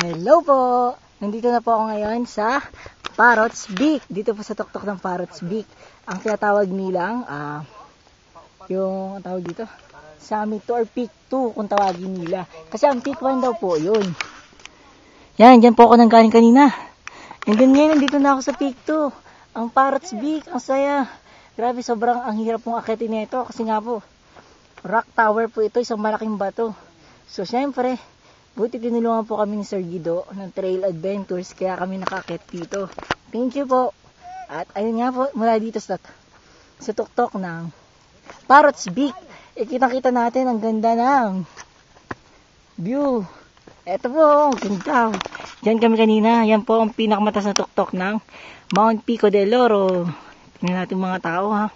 Hello po! Nandito na po ako ngayon sa Parrots Beak. Dito po sa tuktok ng Parrots Beak. Ang tinatawag nilang, ah, yung, tawag dito, Summit 2 or Peak 2 kung tawagin nila. Kasi ang Peak 1 daw po, yun. Yan, dyan po ako nang galing kanina. And then ngayon, nandito na ako sa Peak 2. Ang Parrots Beak, ang saya. Grabe, sobrang ang hirap pong akitin nito kasi nga po, rock tower po ito, isang malaking bato. So, syempre, buti tinulungan po kami ni Sir Guido ng Trail Adventures, kaya kami nakakit dito. Thank you po. At ayun nga po, mula dito sa, sa tuktok ng Parrots Beak, kitang-kita natin ang ganda ng view. Eto po, ang ganda. Diyan kami kanina. Yan po ang pinakamatas na tuktok ng Mount Pico del Oro. Tingnan natin mga tao ha.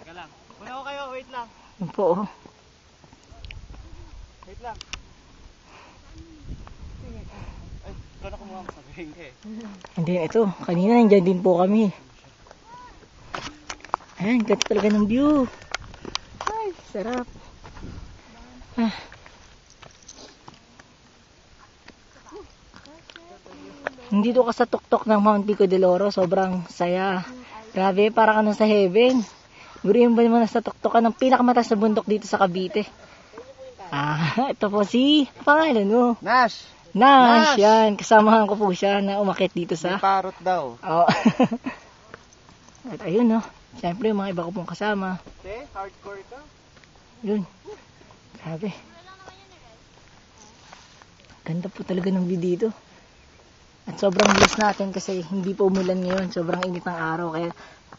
Muna ko kayo, wait lang. Yan po. oh. Wait lang. Ay, ikaw na ka. And then ito, kanina nandyan din po kami. Ayan, ganda talaga ng view. Ay, sarap. Ah. Nandito ka sa tuktok ng Mount Pico del Oro, sobrang saya. Grabe, parang ano sa heaven. Guriin ba naman nasa tuktok ka ng pinakamataas na bundok dito sa Cavite? Ah, ito po si, pangalan mo? Nash! Nash! yan. Kasamahan ko po siya na umakit dito sa... May parot daw. Oo. At ayun, no. Siyempre, yung mga iba ko pong kasama. Te, hardcore ka? Yun. Grabe. Ganda po talaga ng view dito. At sobrang blessed natin kasi hindi po umulan ngayon. Sobrang init ng araw. Kaya,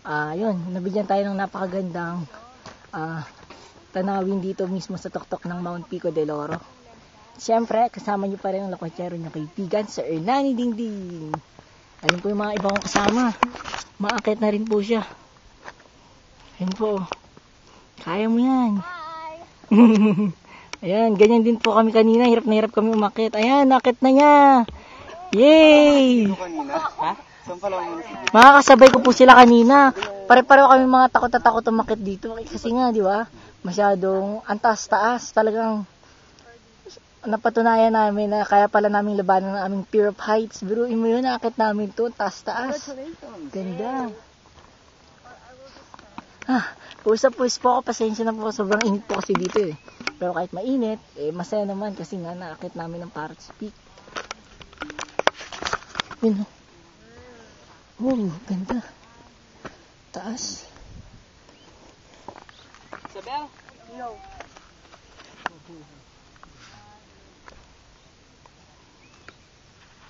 ah yun, nabigyan tayo ng napakagandang ah tanawin dito mismo sa tuktok ng Mount Pico del Oro. Siyempre, kasama niyo pa rin ang lakwatsyero niyo kaibigan sa Ernani Dingding. Ayun po yung mga iba kong kasama. Maakit na rin po siya. Ayun po. Kaya mo yan. Ayan, ganyan din po kami kanina. Hirap na hirap kami umakit. Ayan, nakit na niya. Yay! Makakasabay ko po sila kanina. Pare-pareho kami mga takot na takot umakit dito. Kasi nga, di ba? Masyadong antas-taas. Talagang napatunayan namin na kaya pala namin labanan ng aming fear of heights. Biruin mo yun, nakakit namin to. Taas-taas. Ganda. Ah, pusa pues po ako. Pasensya na po. Sobrang init po kasi dito eh. Pero kahit mainit, eh, masaya naman kasi nga nakakit namin ng Parrots Peak. Yun. oh. Oh, ganda. Taas. Isabel? No.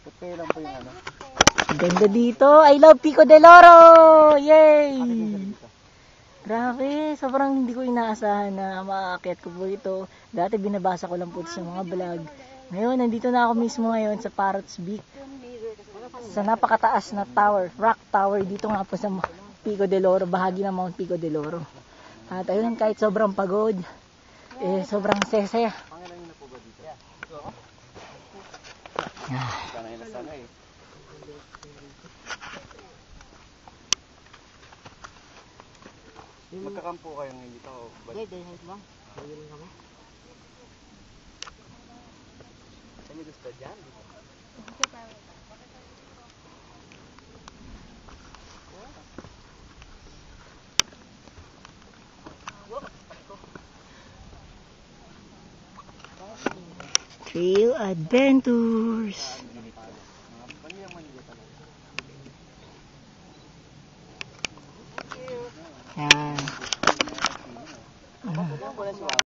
Putay lang po yung ano. Ganda dito. I love Pico del Oro! Yay! Grabe, sobrang hindi ko inaasahan na maaakyat ko po ito. Dati binabasa ko lang po sa mga vlog. Ngayon, nandito na ako mismo ngayon sa Parrots Beak. Sa napakataas na tower, rock tower dito nga po sa Pico del Oro, bahagi ng Mount Pico del Oro. At ayun, kahit sobrang pagod, eh, sobrang sesaya. Pangilan niyo na po ba dito? Ah. Sanay na sanay. Magkakampo kayo ngayon dito. o ba- Saan niyo gusto dyan? Trail Adventures.